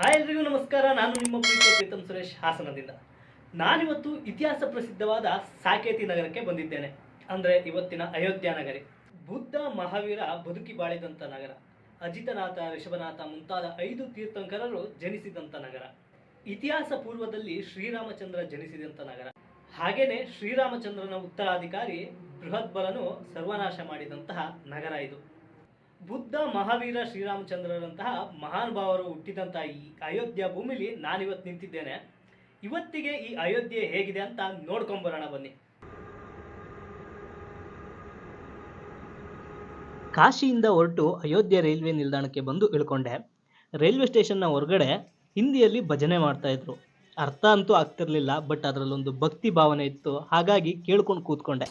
Hi ಎಲ್ರಿಗೂ ನಮಸ್ಕಾರ. ನಾನು ನಿಮ್ಮ ಪ್ರೀತಿಯ ಪ್ರೀತಮ್ ಸುರೇಶ್ ಹಾಸನದಿಂದ. ನಾನಿವತ್ತು ಇತಿಹಾಸ ಪ್ರಸಿದ್ಧವಾದ ಸಾಕೇತಿ ನಗರಕ್ಕೆ ಬಂದಿದ್ದೇನೆ. ಅಂದರೆ ಇವತ್ತಿನ ಅಯೋಧ್ಯ ನಗರಿ. ಬುದ್ಧ ಮಹಾವೀರ ಬದುಕಿ ಬಾಳಿದಂಥ ನಗರ. ಅಜಿತನಾಥ ಋಷಭನಾಥ ಮುಂತಾದ ಐದು ತೀರ್ಥಂಕರರು ಜನಿಸಿದಂಥ ನಗರ. ಇತಿಹಾಸ ಪೂರ್ವದಲ್ಲಿ ಶ್ರೀರಾಮಚಂದ್ರ ಜನಿಸಿದಂಥ ನಗರ. ಹಾಗೇನೆ ಶ್ರೀರಾಮಚಂದ್ರನ ಉತ್ತರಾಧಿಕಾರಿ ಬೃಹದ್ಬಲನು ಸರ್ವನಾಶ ಮಾಡಿದಂತಹ ನಗರ ಇದು. ಬುದ್ಧ ಮಹಾವೀರ ಶ್ರೀರಾಮಚಂದ್ರರಂತಹ ಮಹಾನುಭಾವರು ಹುಟ್ಟಿದಂತಹ ಈ ಅಯೋಧ್ಯ ಭೂಮಿಲಿ ನಾನಿವತ್ತು ನಿಂತಿದ್ದೇನೆ. ಇವತ್ತಿಗೆ ಈ ಅಯೋಧ್ಯೆ ಹೇಗಿದೆ ಅಂತ ನೋಡ್ಕೊಂಬರೋಣ ಬನ್ನಿ. ಕಾಶಿಯಿಂದ ಹೊರಟು ಅಯೋಧ್ಯೆ ರೈಲ್ವೆ ನಿಲ್ದಾಣಕ್ಕೆ ಬಂದು ಇಳ್ಕೊಂಡೆ. ರೈಲ್ವೆ ಸ್ಟೇಷನ್ನ ಹೊರಗಡೆ ಹಿಂದಿಯಲ್ಲಿ ಭಜನೆ ಮಾಡ್ತಾ ಇದ್ರು. ಅರ್ಥ ಅಂತೂ ಆಗ್ತಿರ್ಲಿಲ್ಲ, ಬಟ್ ಅದರಲ್ಲೊಂದು ಭಕ್ತಿ ಭಾವನೆ ಇತ್ತು. ಹಾಗಾಗಿ ಕೇಳ್ಕೊಂಡು ಕೂತ್ಕೊಂಡೆ.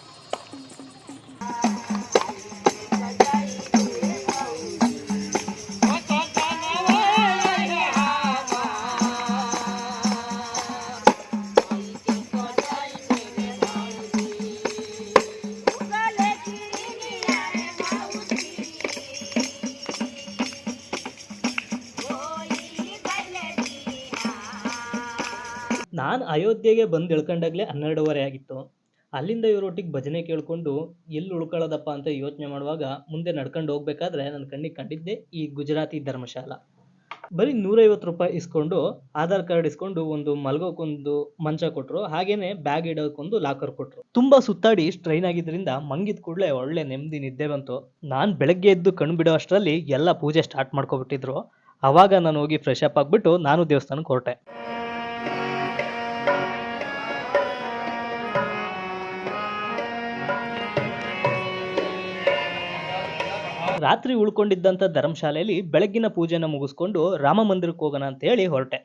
ನಾನು ಅಯೋಧ್ಯೆಗೆ ಬಂದು ಇಳ್ಕೊಂಡಾಗಲೇ ಹನ್ನೆರಡುವರೆ ಆಗಿತ್ತು. ಅಲ್ಲಿಂದ ಇವರೊಟ್ಟಿಗೆ ಭಜನೆ ಕೇಳಿಕೊಂಡು ಎಲ್ಲಿ ಉಳ್ಕೊಳ್ಳೋದಪ್ಪ ಅಂತ ಯೋಚನೆ ಮಾಡುವಾಗ ಮುಂದೆ ನಡ್ಕೊಂಡು ಹೋಗ್ಬೇಕಾದ್ರೆ ನನ್ನ ಕಣ್ಣಿಗೆ ಕಂಡಿದ್ದೆ ಈ ಗುಜರಾತಿ ಧರ್ಮಶಾಲ. ಬರೀ ನೂರೈವತ್ತು ರೂಪಾಯಿ ಇಸ್ಕೊಂಡು ಆಧಾರ್ ಕಾರ್ಡ್ ಇಸ್ಕೊಂಡು ಒಂದು ಮಲ್ಗೋಕ್ಕೊಂದು ಮಂಚ ಕೊಟ್ಟರು ಹಾಗೇನೆ ಬ್ಯಾಗ್ ಇಡೋಕ್ಕೊಂದು ಲಾಕರ್ ಕೊಟ್ಟರು ತುಂಬಾ ಸುತ್ತಾಡಿ ಸ್ಟ್ರೈನ್ ಆಗಿದ್ರಿಂದ ಮಂಗಿದ ಕೂಡಲೇ ಒಳ್ಳೆ ನೆಮ್ಮದಿ ನಿದ್ದೆ ಬಂತು. ನಾನು ಬೆಳಗ್ಗೆ ಎದ್ದು ಕಣ್ಣು ಬಿಡೋ ಅಷ್ಟರಲ್ಲಿ ಎಲ್ಲ ಪೂಜೆ ಸ್ಟಾರ್ಟ್ ಮಾಡ್ಕೊಬಿಟ್ಟಿದ್ರು. ಅವಾಗ ನಾನು ಹೋಗಿ ಫ್ರೆಶ್ ಅಪ್ ಆಗಿಬಿಟ್ಟು ನಾನು ದೇವಸ್ಥಾನಕ್ಕೆ ಹೊರಟೆ. ರಾತ್ರಿ ಉಳ್ಕೊಂಡಿದ್ದಂಥ ಧರ್ಮಶಾಲೆಯಲ್ಲಿ ಬೆಳಗ್ಗಿನ ಪೂಜೆನ ಮುಗಿಸ್ಕೊಂಡು ರಾಮ ಮಂದಿರಕ್ಕೆ ಹೋಗೋಣ ಅಂತ ಹೇಳಿ ಹೊರಟೆ.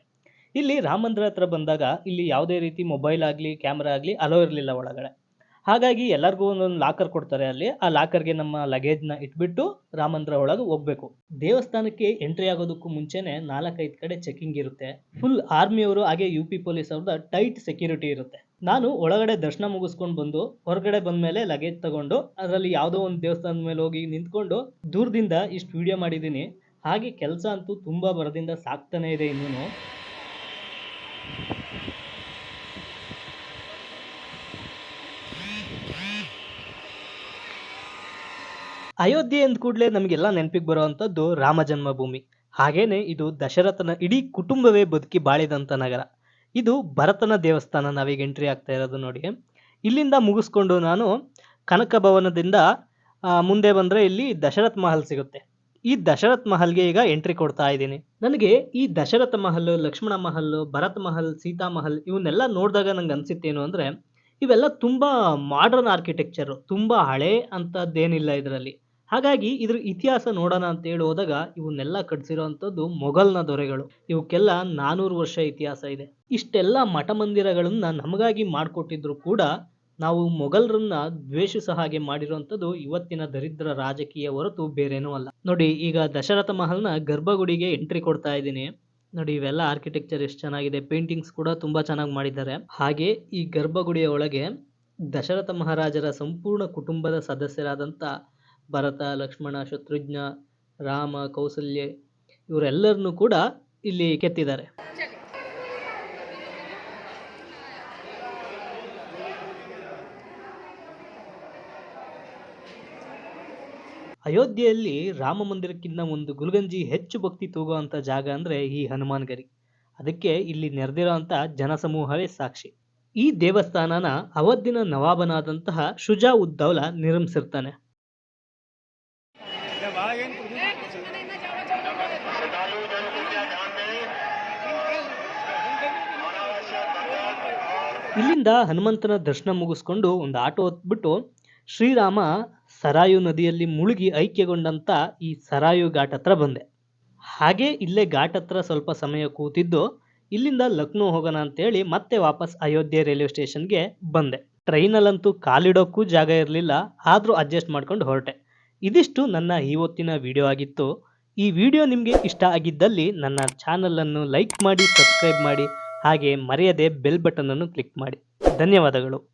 ಇಲ್ಲಿ ರಾಮ ಮಂದಿರ ಹತ್ರ ಬಂದಾಗ ಇಲ್ಲಿ ಯಾವುದೇ ರೀತಿ ಮೊಬೈಲ್ ಆಗಲಿ ಕ್ಯಾಮ್ರಾ ಆಗಲಿ ಅಲೋ ಇರಲಿಲ್ಲ ಒಳಗಡೆ. ಹಾಗಾಗಿ ಎಲ್ಲರಿಗೂ ಒಂದೊಂದು ಲಾಕರ್ ಕೊಡ್ತಾರೆ ಅಲ್ಲಿ. ಆ ಲಾಕರ್ಗೆ ನಮ್ಮ ಲಗೇಜ್ನ ಇಟ್ಬಿಟ್ಟು ರಾಮಂದ್ರ ಮಂದಿರ ಒಳಗೆ ಹೋಗ್ಬೇಕು. ದೇವಸ್ಥಾನಕ್ಕೆ ಎಂಟ್ರಿ ಆಗೋದಕ್ಕೂ ಮುಂಚೆನೆ ನಾಲ್ಕೈದು ಕಡೆ ಚೆಕಿಂಗ್ ಇರುತ್ತೆ. ಫುಲ್ ಆರ್ಮಿಯವರು ಹಾಗೆ ಯು ಪಿ ಪೊಲೀಸ್ ಅವ್ರದ್ದು ಟೈಟ್ ಸೆಕ್ಯೂರಿಟಿ ಇರುತ್ತೆ. ನಾನು ಒಳಗಡೆ ದರ್ಶನ ಮುಗಿಸ್ಕೊಂಡು ಬಂದು, ಹೊರಗಡೆ ಬಂದ ಮೇಲೆ ಲಗೇಜ್ ತಗೊಂಡು, ಅದರಲ್ಲಿ ಯಾವುದೋ ಒಂದು ದೇವಸ್ಥಾನದ ಮೇಲೆ ಹೋಗಿ ನಿಂತ್ಕೊಂಡು ದೂರದಿಂದ ಇಷ್ಟು ವಿಡಿಯೋ ಮಾಡಿದ್ದೀನಿ. ಹಾಗೆ ಕೆಲಸ ಅಂತೂ ತುಂಬ ಬರದಿಂದ ಸಾಕ್ತಾನೆ ಇದೆ ಇನ್ನೂ ಅಯೋಧ್ಯೆ ಅಂದ ಕೂಡಲೇ ನಮಗೆಲ್ಲ ನೆನಪಿಗೆ ಬರುವಂಥದ್ದು ರಾಮ ಜನ್ಮಭೂಮಿ. ಹಾಗೇನೆ ಇದು ದಶರಥನ ಇಡೀ ಕುಟುಂಬವೇ ಬದುಕಿ ಬಾಳಿದಂಥ ನಗರ. ಇದು ಭರತನ ದೇವಸ್ಥಾನ ನಾವೀಗ ಎಂಟ್ರಿ ಆಗ್ತಾ ಇರೋದು ನೋಡಿ. ಇಲ್ಲಿಂದ ಮುಗಿಸ್ಕೊಂಡು ನಾನು ಕನಕ ಭವನದಿಂದ ಮುಂದೆ ಬಂದರೆ ಇಲ್ಲಿ ದಶರಥ್ ಮಹಲ್ ಸಿಗುತ್ತೆ. ಈ ದಶರಥ್ ಮಹಲ್ಗೆ ಈಗ ಎಂಟ್ರಿ ಕೊಡ್ತಾ ಇದ್ದೀನಿ. ನನಗೆ ಈ ದಶರಥ ಮಹಲ್, ಲಕ್ಷ್ಮಣ ಮಹಲ್, ಭರತ್ ಮಹಲ್, ಸೀತಾ ಮಹಲ್ ಇವನ್ನೆಲ್ಲ ನೋಡಿದಾಗ ನಂಗೆ ಅನ್ಸಿತ್ತೇನು ಅಂದರೆ ಇವೆಲ್ಲ ತುಂಬ ಮಾಡರ್ನ್ ಆರ್ಕಿಟೆಕ್ಚರು ತುಂಬ ಹಳೆ ಅಂಥದ್ದೇನಿಲ್ಲ ಇದರಲ್ಲಿ. ಹಾಗಾಗಿ ಇದ್ರ ಇತಿಹಾಸ ನೋಡೋಣ ಅಂತ ಹೇಳಿ ಹೋದಾಗ ಇವನ್ನೆಲ್ಲ ಕಟ್ಸಿರೋಂಥದ್ದು ಮೊಘಲ್ನ ದೊರೆಗಳು. ಇವಕ್ಕೆಲ್ಲ ನಾನೂರು ವರ್ಷ ಇತಿಹಾಸ ಇದೆ. ಇಷ್ಟೆಲ್ಲ ಮಠ ಮಂದಿರಗಳನ್ನ ನಮಗಾಗಿ ಮಾಡಿಕೊಟ್ಟಿದ್ರು ಕೂಡ ನಾವು ಮೊಘಲರನ್ನ ದ್ವೇಷಿಸೋ ಹಾಗೆ ಮಾಡಿರುವಂಥದ್ದು ಇವತ್ತಿನ ದರಿದ್ರ ರಾಜಕೀಯ ಹೊರತು ಬೇರೇನೂ ಅಲ್ಲ. ನೋಡಿ, ಈಗ ದಶರಥ ಮಹಲ್ನ ಗರ್ಭಗುಡಿಗೆ ಎಂಟ್ರಿ ಕೊಡ್ತಾ ಇದ್ದೀನಿ. ನೋಡಿ, ಇವೆಲ್ಲ ಆರ್ಕಿಟೆಕ್ಚರ್ ಎಷ್ಟು ಚೆನ್ನಾಗಿದೆ ಪೇಂಟಿಂಗ್ಸ್ ಕೂಡ ತುಂಬಾ ಚೆನ್ನಾಗಿ ಮಾಡಿದ್ದಾರೆ. ಹಾಗೆ ಈ ಗರ್ಭಗುಡಿಯ ಒಳಗೆ ದಶರಥ ಮಹಾರಾಜರ ಸಂಪೂರ್ಣ ಕುಟುಂಬದ ಸದಸ್ಯರಾದಂಥ ಭರತ, ಲಕ್ಷ್ಮಣ, ಶತ್ರುಘ್ನ, ರಾಮ, ಕೌಸಲ್ಯ ಇವರೆಲ್ಲರನ್ನೂ ಕೂಡ ಇಲ್ಲಿ ಕೆತ್ತಿದ್ದಾರೆ. ಅಯೋಧ್ಯೆಯಲ್ಲಿ ರಾಮ ಮಂದಿರಕ್ಕಿಂತ ಒಂದು ಗುಲ್ಗಂಜಿ ಹೆಚ್ಚು ಭಕ್ತಿ ತೂಗುವಂಥ ಜಾಗ ಅಂದರೆ ಈ ಹನುಮಾನ್ ಗರಿ ಅದಕ್ಕೆ ಇಲ್ಲಿ ನೆರೆದಿರೋಂಥ ಜನಸಮೂಹವೇ ಸಾಕ್ಷಿ. ಈ ದೇವಸ್ಥಾನನ ಅವಧಿನ ನವಾಬನಾದಂತಹ ಶುಜಾ ಉದ್ದೌಲ ನಿರ್ಮಿಸಿರ್ತಾನೆ. ಇಲ್ಲಿಂದ ಹನುಮಂತನ ದರ್ಶನ ಮುಗಿಸ್ಕೊಂಡು ಒಂದು ಆಟೋ ಹೊತ್ಬಿಟ್ಟು ಶ್ರೀರಾಮ ಸರಾಯು ನದಿಯಲ್ಲಿ ಮುಳುಗಿ ಐಕ್ಯಗೊಂಡಂತ ಈ ಸರಾಯು ಘಾಟ್ ಹತ್ರ ಬಂದೆ. ಹಾಗೆ ಇಲ್ಲೇ ಘಾಟ್ ಹತ್ರ ಸ್ವಲ್ಪ ಸಮಯ ಕೂತಿದ್ದು ಇಲ್ಲಿಂದ ಲಕ್ನೋ ಹೋಗೋಣ ಅಂತೇಳಿ ಮತ್ತೆ ವಾಪಸ್ ಅಯೋಧ್ಯೆ ರೈಲ್ವೆ ಸ್ಟೇಷನ್ಗೆ ಬಂದೆ. ಟ್ರೈನಲ್ಲಂತೂ ಕಾಲಿಡೋಕ್ಕೂ ಜಾಗ ಇರಲಿಲ್ಲ, ಆದರೂ ಅಡ್ಜಸ್ಟ್ ಮಾಡ್ಕೊಂಡು ಹೊರಟೆ. ಇದಿಷ್ಟು ನನ್ನ ಇವತ್ತಿನ ವಿಡಿಯೋ ಆಗಿತ್ತು. ಈ ವಿಡಿಯೋ ನಿಮಗೆ ಇಷ್ಟ ಆಗಿದ್ದಲ್ಲಿ ನನ್ನ ಚಾನಲನ್ನು ಲೈಕ್ ಮಾಡಿ, ಸಬ್ಸ್ಕ್ರೈಬ್ ಮಾಡಿ. ಹಾಗೆ ಮರೆಯದೆ ಬೆಲ್ ಬಟನನ್ನು ಕ್ಲಿಕ್ ಮಾಡಿ. ಧನ್ಯವಾದಗಳು.